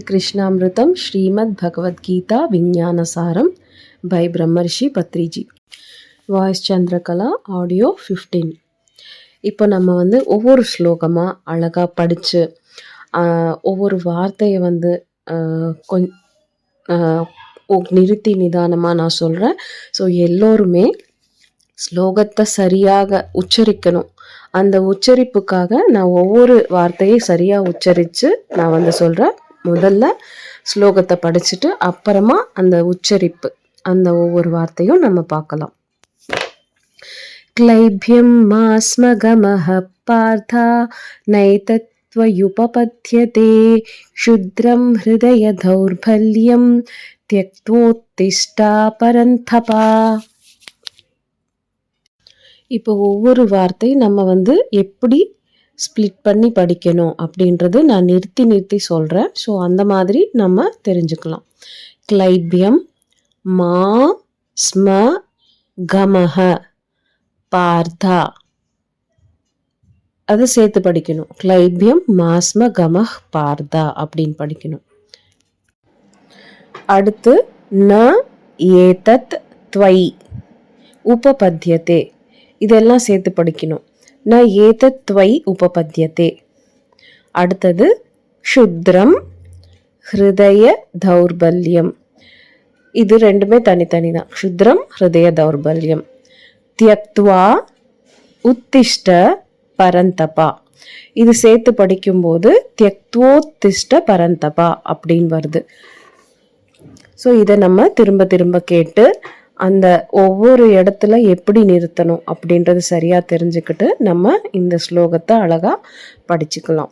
கிருஷ்ணாமிருதம் Srimad Bhagavadgita விஞ்ஞானசாரம் by Brahmarshi Patriji voice Chandrakala audio fifteen இப்போ நம்ம வந்து ஒவ்வொரு ஸ்லோகமாக அழகாக படித்து ஒவ்வொரு வார்த்தையை வந்து கொஞ் நிறுத்தி நிதானமாக நான் சொல்கிறேன் ஸோ எல்லோருமே ஸ்லோகத்தை சரியாக உச்சரிக்கணும். அந்த உச்சரிப்புக்காக நான் ஒவ்வொரு வார்த்தையை சரியாக உச்சரித்து நான் வந்து சொல்கிறேன் முதல்ல ஸ்லோகத்தை படிச்சுட்டு அப்புறமா அந்த உச்சரிப்பு அந்த ஒவ்வொரு வார்த்தையும் நம்ம பார்க்கலாம் क्लैभ्यं मास्मगमः पार्था नैतत्त्वयुपपद्यते क्षुद्रं हृदयदौर्बल्यं त्यक्तोत्तिष्ठा பரந்தபா இப்போ ஒவ்வொரு வார்த்தை நம்ம வந்து எப்படி ஸ்ப்ளிட் பண்ணி படிக்கணும் அப்படின்றது நான் நிறுத்தி நிறுத்தி சொல்கிறேன் ஸோ அந்த மாதிரி நம்ம தெரிஞ்சுக்கலாம். கிளைபியம் மா ஸ்ம கமஹ பார்த்தா. அதை சேர்த்து படிக்கணும். கிளைபியம் மாஸ்ம கமஹ் பார்த்தா அப்படின்னு படிக்கணும். அடுத்து ந ஏதத் துவை உபபத்தியத்தே. இதெல்லாம் சேர்த்து படிக்கணும். ந ஏதத்வை உபபத்தியதே. அடுத்தது க்ஷுத்ரம் ஹிருதய தௌர்பல்யம். இது ரெண்டுமே தனித்தனி தான் க்ஷுத்ரம் ஹிருதய தௌர்பல்யம். தியக்துவா உத்திஷ்ட பரந்தபா. இது சேர்த்து படிக்கும்போது தியக்துவோத்திஷ்ட பரந்தபா அப்படின்னு வருது. ஸோ இதை நம்ம திரும்ப திரும்ப கேட்டு அந்த ஒவ்வொரு இடத்துல எப்படி நிறுத்தணும் அப்படின்றது சரியாக தெரிஞ்சுக்கிட்டு நம்ம இந்த ஸ்லோகத்தை அழகாக படிச்சுக்கலாம்.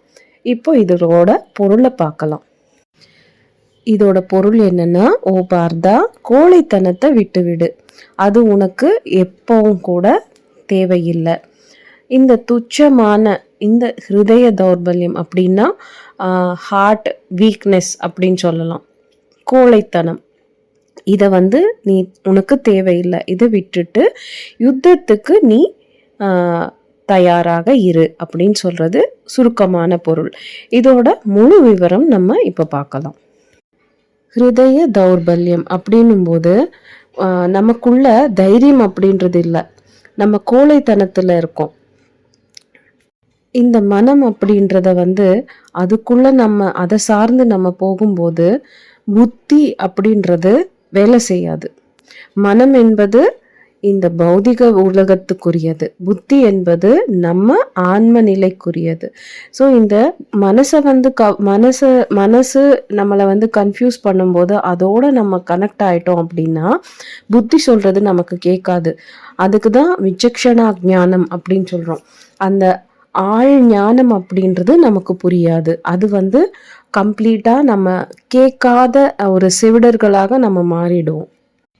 இப்போ இதோட பொருளை பார்க்கலாம். இதோட பொருள் என்னன்னா ஓ பார்தா கோழைத்தனத்தை விட்டுவிடு. அது உனக்கு எப்பவும் கூட தேவையில்லை. இந்த துச்சமான இந்த ஹிருதய தௌர்பல்யம் அப்படின்னா ஹார்ட் வீக்னஸ் அப்படின்னு சொல்லலாம். கோழைத்தனம். இதை வந்து நீ உனக்கு தேவையில்லை. இதை விட்டுட்டு யுத்தத்துக்கு நீ தயாராக இரு அப்படின்னு சொல்கிறது சுருக்கமான பொருள். இதோட முழு விவரம் நம்ம இப்போ பார்க்கலாம். ஹிருதய தௌர்பல்யம் அப்படின்னும்போது நமக்குள்ள தைரியம் அப்படின்றது இல்லை. நம்ம கோழைத்தனத்தில் இருக்கோம். இந்த மனம் அப்படின்றத வந்து அதுக்குள்ள நம்ம அதை சார்ந்து நம்ம போகும்போது புத்தி அப்படின்றது வேலை செய்யாது. மனம் என்பது இந்த பௌதிக உலகத்துக்குரியது. புத்தி என்பது நம்ம ஆன்ம நிலைக்குரியது ஸோ இந்த மனசை வந்து க மனசு மனசு நம்மளை வந்து கன்ஃபியூஸ் பண்ணும்போது அதோட நம்ம கனெக்ட் ஆகிட்டோம் அப்படின்னா புத்தி சொல்கிறது நமக்கு கேட்காது. அதுக்கு தான் விச்சக்ஷணா ஞானம் அப்படின்னு சொல்கிறோம் அந்த ஆழ் ஞானம் அப்படின்றது நமக்கு புரியாது. அது வந்து கம்ப்ளீட்டாக நம்ம கேட்காத ஒரு செவிடர்களாக நம்ம மாறிடுவோம்.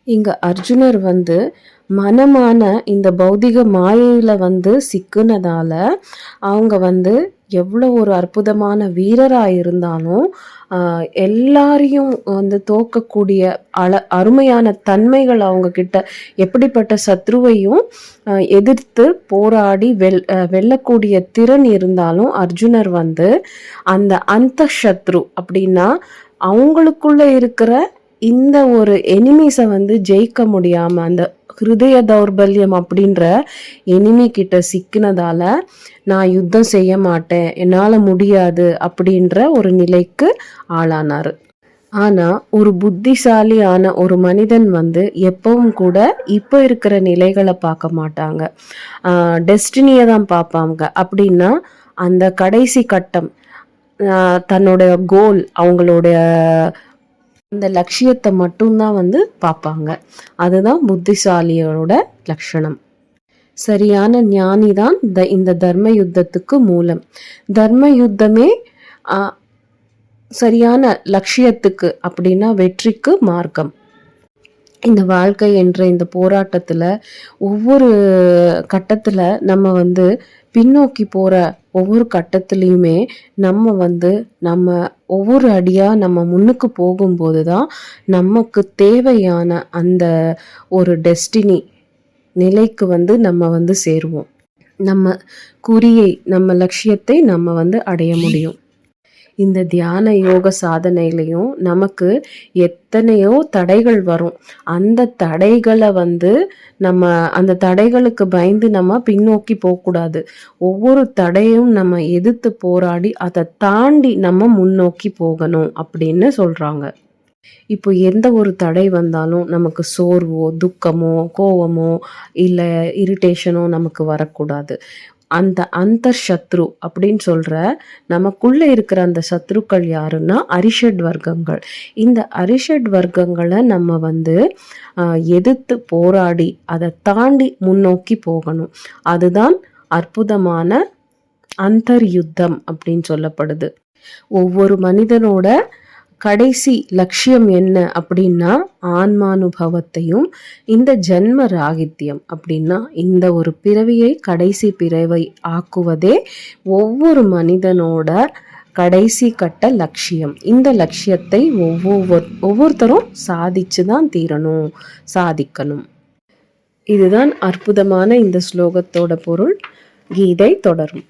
இங்கே அர்ஜுனர் வந்து மனமான இந்த பௌதிக மாயையில் வந்து சிக்குனதால் அவங்க வந்து எவ்வளோ ஒரு அற்புதமான வீரராக இருந்தாலும் எல்லாரையும் வந்து தோக்கக்கூடிய அழ அருமையான தன்மைகள் அவங்கக்கிட்ட எப்படிப்பட்ட சத்ருவையும் எதிர்த்து போராடி வெல் வெல்லக்கூடிய திறன் இருந்தாலும் அர்ஜுனர் வந்து அந்த அந்த சத்ரு அப்படின்னா அவங்களுக்குள்ள இருக்கிற இந்த ஒரு எனிமீஸை வந்து ஜெயிக்க முடியாமல் அந்த ஹிருதய தௌர்பல்யம் அப்படின்ற எனிமி கிட்ட சிக்கினதால நான் யுத்தம் செய்ய மாட்டேன் என்னால் முடியாது அப்படின்ற ஒரு நிலைக்கு ஆளானார். ஆனால் ஒரு புத்திசாலியான ஒரு மனிதன் வந்து எப்பவும் கூட இப்போ இருக்கிற நிலைகளை பார்க்க மாட்டாங்க. டெஸ்டினியை தான் பார்ப்பாங்க. அப்படின்னா அந்த கடைசி கட்டம் தன்னோட கோல் அவங்களுடைய அந்த லட்சியத்தை மட்டும்தான் வந்து பார்ப்பாங்க. அதுதான் புத்திசாலியோட லட்சணம். சரியான ஞானி தான் த இந்த தர்ம யுத்தத்துக்கு மூலம். தர்ம யுத்தமே சரியான லட்சியத்துக்கு அப்படின்னா வெற்றிக்கு மார்க்கம். இந்த வாழ்க்கை என்ற இந்த போராட்டத்தில் ஒவ்வொரு கட்டத்தில் நம்ம வந்து பின்னோக்கி போகிற ஒவ்வொரு கட்டத்துலேயுமே நம்ம வந்து நம்ம ஒவ்வொரு அடியாக நம்ம முன்னுக்கு போகும்போது தான் நமக்கு தேவையான அந்த ஒரு டெஸ்டினி நிலைக்கு வந்து நம்ம வந்து சேருவோம். நம்ம குறியை நம்ம லட்சியத்தை நம்ம வந்து அடைய முடியும். இந்த தியான யோக சாதனையிலையும் நமக்கு எத்தனையோ தடைகள் வரும். அந்த தடைகளை வந்து நம்ம அந்த தடைகளுக்கு பயந்து நம்ம பின்னோக்கி போகக்கூடாது. ஒவ்வொரு தடையும் நம்ம எதிர்த்து போராடி அதை தாண்டி நம்ம முன்னோக்கி போகணும் அப்படின்னு சொல்கிறாங்க இப்போ எந்த ஒரு தடை வந்தாலும் நமக்கு சோர்வோ துக்கமோ கோவமோ இல்லை இரிட்டேஷனோ நமக்கு வரக்கூடாது. அந்த அந்தர் சத்ரு அப்படின்னு சொல்கிற நமக்குள்ளே இருக்கிற அந்த சத்ருக்கள் யாருன்னா அரிஷட் வர்க்கங்கள். இந்த அரிஷட் வர்க்கங்களை நம்ம வந்து எதிர்த்து போராடி அதை தாண்டி முன்னோக்கி போகணும். அதுதான் அற்புதமான அந்தர் யுத்தம் அப்படின்னு சொல்லப்படுது. ஒவ்வொரு மனிதனோட கடைசி லட்சியம் என்ன அப்படின்னா ஆன்மானுபவத்தையும் இந்த ஜென்ம ராகித்யம் அப்படின்னா இந்த ஒரு பிறவியை கடைசி பிறவை ஆக்குவதே ஒவ்வொரு மனிதனோட கடைசி கட்ட லட்சியம். இந்த லட்சியத்தை ஒவ்வொரு ஒவ்வொருத்தரும் சாதிச்சு தான் தீரணும் சாதிக்கணும். இதுதான் அற்புதமான இந்த ஸ்லோகத்தோட பொருள். கீதை தொடரும்.